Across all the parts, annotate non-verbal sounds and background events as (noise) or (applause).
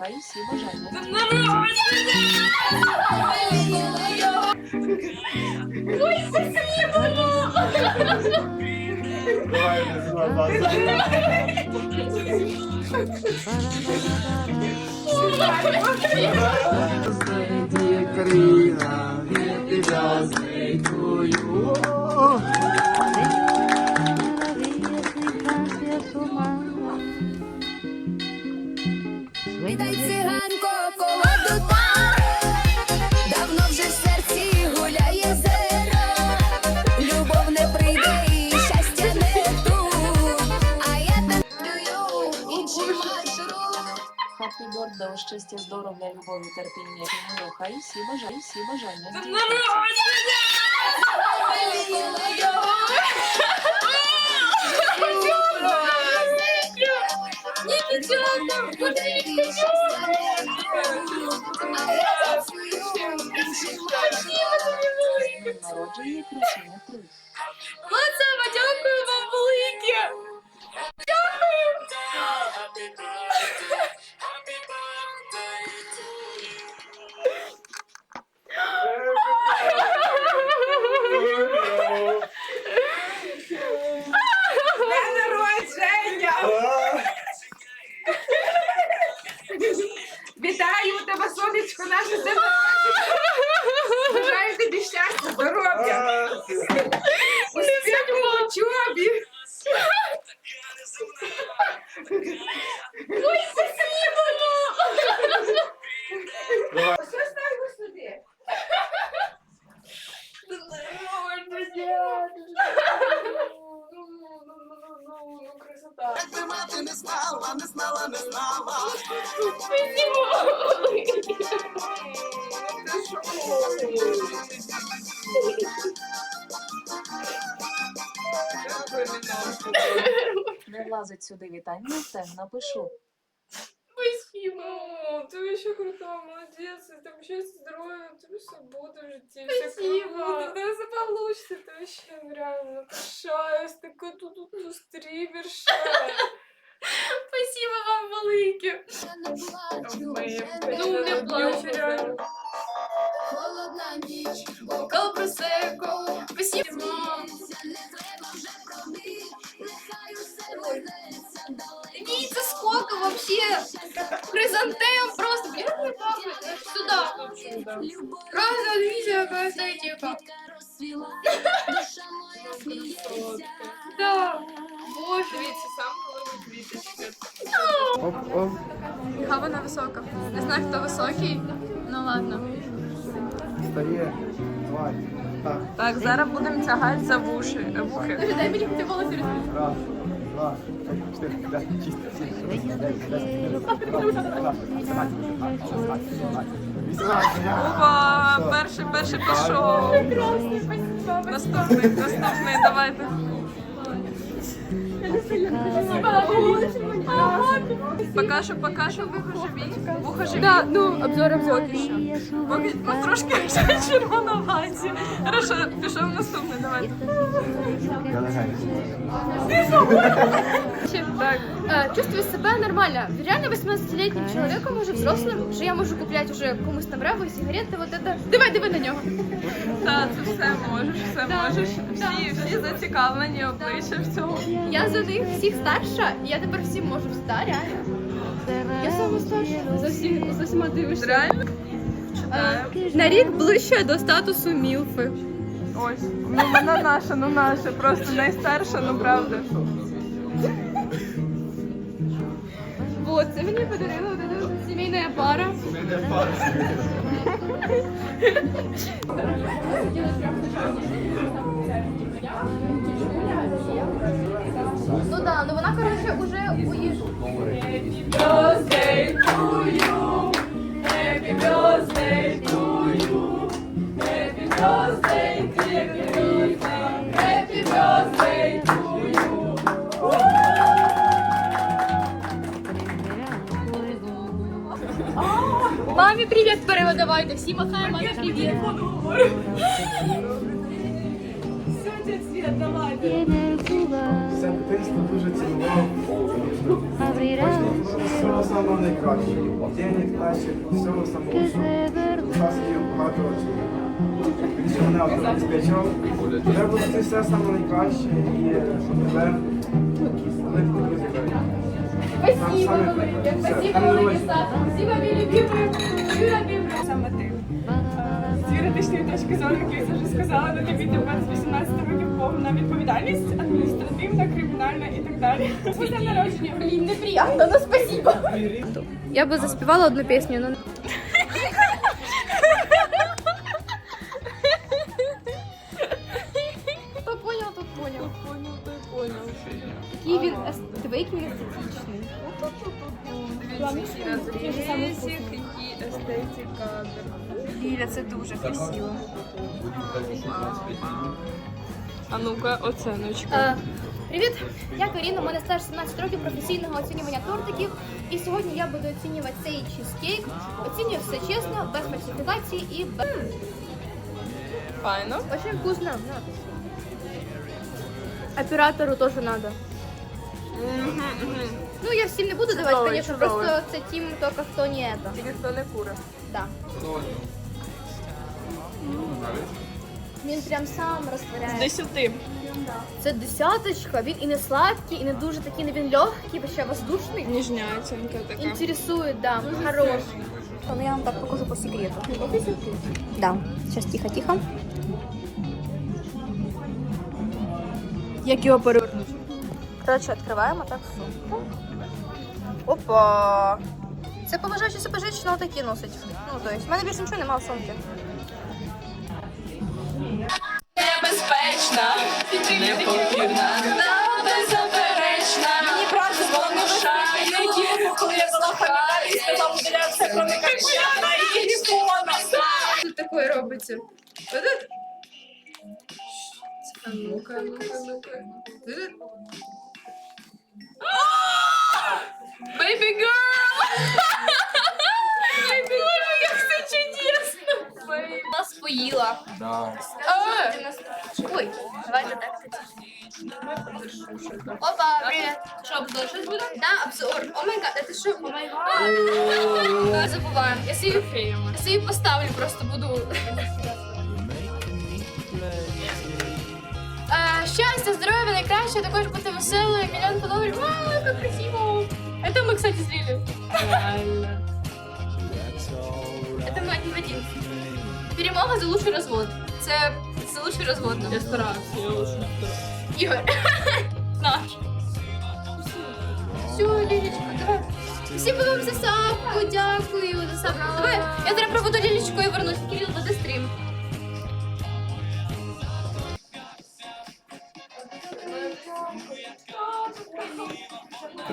Всі бажання. Тебя зникую. Дай циганко колоду там, давно вже в серці гуляє зера, любов не прийде і щастя не тут, а я танцюю інший маршрут. Хаппі бордо, щастя, здоров'я, любові, терпіння, миру. Хай всі бажання, всі бажання. Народження причина три. Мацава, знала, не знала, не влазить сюди вітання, теж напишу. Спасибо, ты вообще крутая, молодец, и там счастье, здоровья, тебе свобода в житті, все Спасибо. да все получится, ты вообще ну, реально кашаєш, така тут тут тут стрімерша. Спасибо вам велике. Ну, не плачу, реально. Холодна ніч, Бокал просеко, спасибо. вернеться далеко. Видите, сколько вообще хризантем просто, блин, не пахнет, сюда вообще. Просто какая эстетика. Розсвіла, душа моя сміється. Да. Боже, дивіться, сам. Оп, оп. Яка вона висока. Не знаю, хто високий. Ну ладно. Стає. Так. Так, зараз будемо тягати за вуші. Вухи. Дай мені ти волосся Раз, два, три, чотири, п'ять, шість, сім, вісім, дев'ять, десять, одинадцять, дванадцять, тринадцять, чотирнадцять, п'ятнадцять, вісімнадцять. Опа, перший, перший пішов. Наступний, наступний, давайте. Пока що, пока що вухо живіть. Вухо живіть. Да, ну, обзор, обзор. Поки, ну, трошки (laughs) вже червоноваті. Хорошо, пішов наступний, давайте. Я легенький. Так. Э, чувствую себя нормально. Реально 18-летним человеком уже взрослым, что я могу куплять уже комусь там реву, сигарети, вот это. Давай, давай на нього. Так, це все можеш, все можеш. Всі, всі зацікавлені обличчя в цьому. Я за них всіх старша, і я тепер всім можу встати, реально. Я сама старша. За всіма дивишся. Реально? На рік ближче до статусу мілфи. Ось. Ну вона наша, ну наша, просто найстарша, ну правда. Вот, це мені подарила вот эта сімейна пара. Ну да, ну вона, короче, уже уїжджає. Birthday to you. Happy birthday to you. Happy birthday, dear Teresa. Happy birthday to you. Мамі привіт передавайте, всі махаємо, мамі привіт. Все, дядь Свет, давай. Дитинство дуже цінував. Всього самого найкращого. Денег, тачок, всього самого. У нас є багато він ще мене от. Треба було це все саме найкраще і тебе друзі кажуть. Спасибо, все, спасибо, не спасибо, мій любимий, мій любимий. Саме ти. Юридичної точки зору, як я вже сказала, на тобі тепер з 18 років повна відповідальність, адміністративна, кримінальна і так далі. Днем народження. Блін, неприятно, ну спасибо. Я би заспівала одну пісню, ну. Хто поняв, тот поняв. Поняв, той поняв. Який він ес- диви, який він естетичний. Ліля, це дуже красиво. А ну-ка, оценочка. Е, Привіт, я Каріна, у мене стаж 17 років професійного оцінювання тортиків. І сьогодні я буду оцінювати цей чизкейк. Оцінюю все чесно, без фальсифікації і без... Файно. Очень вкусно. Оператору тоже надо Ну, я всем не буду давать, Чудовый, конечно, чудовый. просто це тим, только хто не это. Тільки хто не кури. Да. Він прям сам З розтворяє. десяти. Це десяточка, він і не сладкий, і не дуже такий, не він легкий, ще воздушний. Ніжня оцінка така. Интересует, да, хороший. Ну, я вам так покажу по секрету. Да, сейчас тихо-тихо. Як його перевернути? Коротше, відкриваємо так сумку. Опа! Це поважаючи себе жінка отакі носить. Ну, то есть, в мене більше нічого немає в сумці. Небезпечна, непокірна, беззаперечна. Мені правда спонушає її, коли я була хомяка і сказала, що я все про некачана і ікона. Тут таке робиться. А ну-ка, ну-ка, ну-ка. Baby girl! (laughs) Baby girl, як все чудесно! Нас поїла. Да. Ой, давайте так. Опа, привет. Що, обзор щось буде? Да, обзор. О май гад, это що? О май гад. Забуваємо. Я собі, я собі поставлю, просто буду. Е, Щастя, здоров'я, найкраще, також бути веселою, мільйон фоловерів. Вау, як красиво. Это мы, кстати, с Лилей. Это мы один в один. Перемога за лучший розвод. Це за лучший розвод. Я стараюся, я лучше Ігор. (laughs) Наш. Все, Лілічка, давай. Спасибо вам за сапку, дякую за сапку. Давай, я зараз проведу Лілічку і вернусь. Кирил, веди стрім.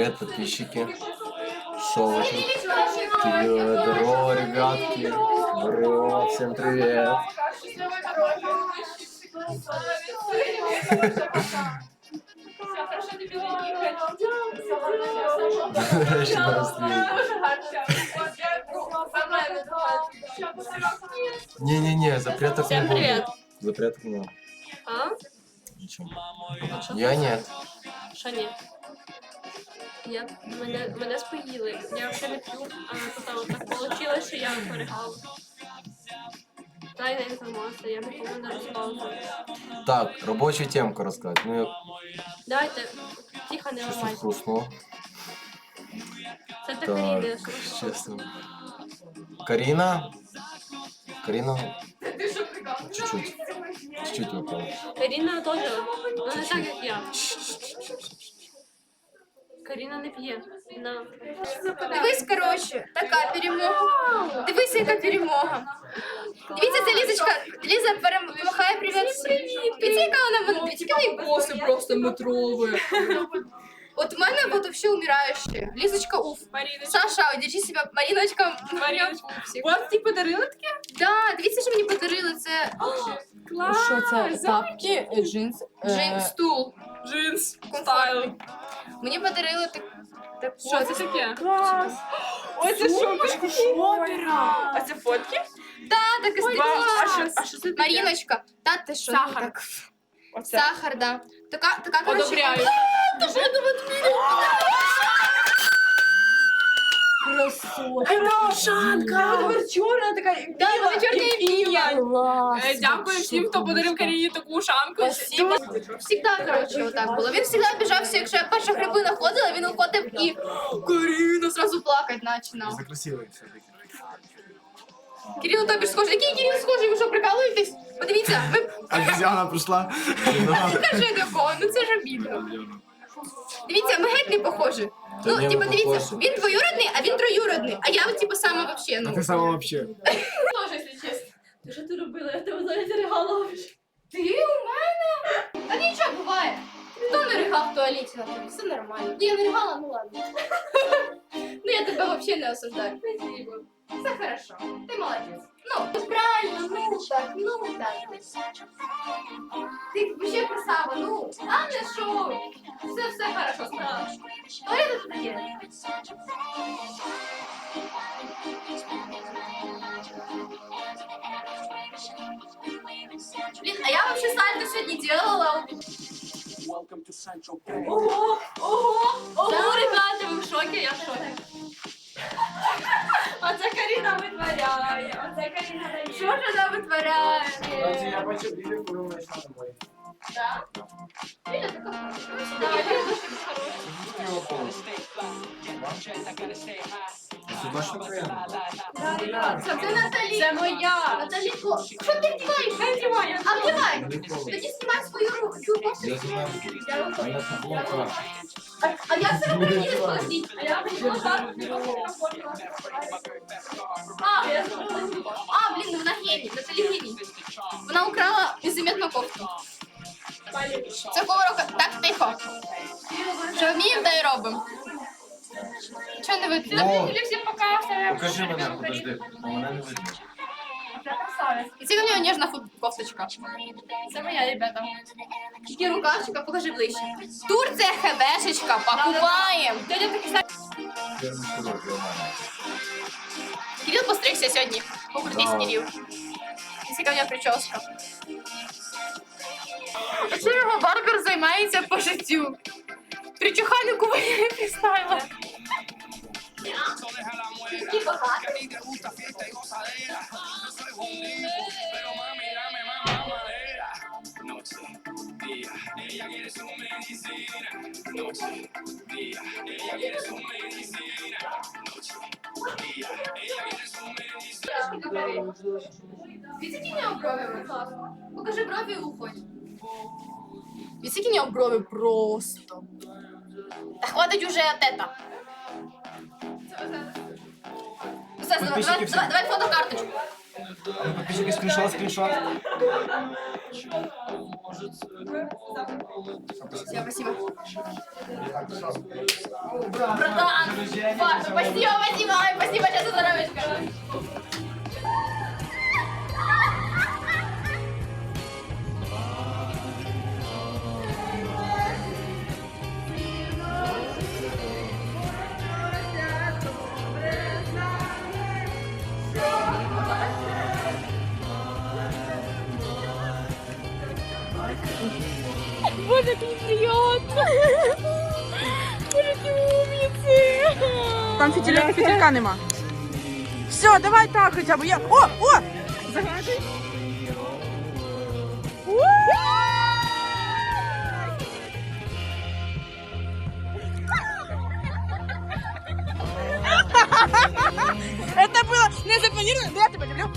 Привет, подписчики. Шо тут? Привет, здорово, ребятки. Здорово, всем привет. Не-не-не, запретов не будет. Запретов не будет. А? Ничего. Я нет. Що ні? Я, мене, мене споїли. Я взагалі не п'ю, а тут так вийшло, що я перегала. Тайна інформація, я нікому не розказую. Так, робочу темку рассказать. Ну, я Давайте, тихо, не честно ламайте. хрустнул. Це та Так, Каріна. честно. Карина? Карина? Чуть-чуть. Чуть-чуть выпала. Каріна теж, ну не так, як я. Каріна не п'є. На. Дивись, коротше, така перемога. Дивися, яка перемога. Дивіться, це Лізочка. Ліза перем- привіт. Дивіться, яка вона мене. Дивіться, яка коси просто метрові. От в мене от вообще умираючі. Лізочка уф. Саша, держи себе. Маріночка. Вас ті подарили таке? Да, дивіться, що мені подарили. Це Що це? Тапки, е, джинс. е, джин стул. Джинс. Стайл. Мені подарили так. так Що це таке? Клас. Ой, це шубочка шопера. А це фотки? Да, так і А що, клас. а що це таке? Маріночка, та ти що? Сахар. Так. Оце. Сахар, да. Така, така, коротше. Одобряю. Шанка! Тепер чорна така Да, вона чорна і біла. Е, Дякую всім, хто подарив Каріні таку шанку. Спасибо. Всегда, коротше, отак було. Він завжди обіжався, якщо я перша гриби знаходила, він уходив і Каріна сразу плакати починав. За красивий все-таки. Кирил тобі ж схожий. Який Кирил схожий? Ви що, прикалуєтесь? Подивіться, ви Обезьяна прийшла. кажи такого, ну це ж обідно. Дивіться, ми геть не похожі. Та ні, Ну, типа, дивіться, похожі. він двоюродний, а він троюродний. А я, типа, сама вообще, ну. Ти сама вообще. Тоже, якщо чесно. Ти що ти робила? Я тебе навіть регала. Ти у мене? Та нічого буває. Хто не ригав в туалеті на тобі? Все нормально. Ну, я не ригала, ну ладно. Ну, я тебе вообще не осуждаю. Спасибо. Все хорошо. Ти молодець. Ну, правильно, ну так, ну так. Ти вообще красава, ну, а не що? Все, все хорошо, справа. Туалет тут є. Блин, а я вообще сальто сегодня делала. Ого, ого, ого, ребята, ви в шокі, я в шокі. Оце Каріна витворяє, оце Каріна дає. Що ж вона витворяє? Я бачу білі куру знайшла на мої. Да? Ліля, ти така. Давай, я дуже хороша. Хіба що приємно? Це Наталі. Це моя. Що ти вдіваєш? Хай знімає. А вдівай. Тоді знімай свою руку. цю кофту. Я знаю. А я подождіть? А так, не походила. А, я. А, блін, ну вона геній, Наталі геній. Вона украла безіметну кофту. Це поворока. Так, тихо. Що вміємо, та й робимо. Чого не видно? Покажемо. покажи мене, подожди. Мене не видно. І це у нього ніжна фут- кофточка. Це моя, ребята. Тільки рукавчика, покажи ближче. Турція хебешечка, покупаємо. Дядя такий самий. Фірму широкий, нормально. Кирил постригся сьогодні. Покрутись, Да. Кирил. Яка в нього прическа. А чим його барбер займається по життю? Причухальнику не приставила. Які багаті. Відсіки нього брови, класно. Покажи брови і уходь. Відсіки нього брови просто. Та хватить уже от это. Все, давай, давай, всі. давай, давай фотокарточку. Підписчики, скріншот, скріншот. Все, спасибо. Братан, Паша, спасибо, спасибо, ай, спасибо, сейчас здоровечко. Там фітіля, фітілька нема. Все, давай так хоча б. Я... О, о! Загадуй. Это было не запланировано, но я тебя люблю.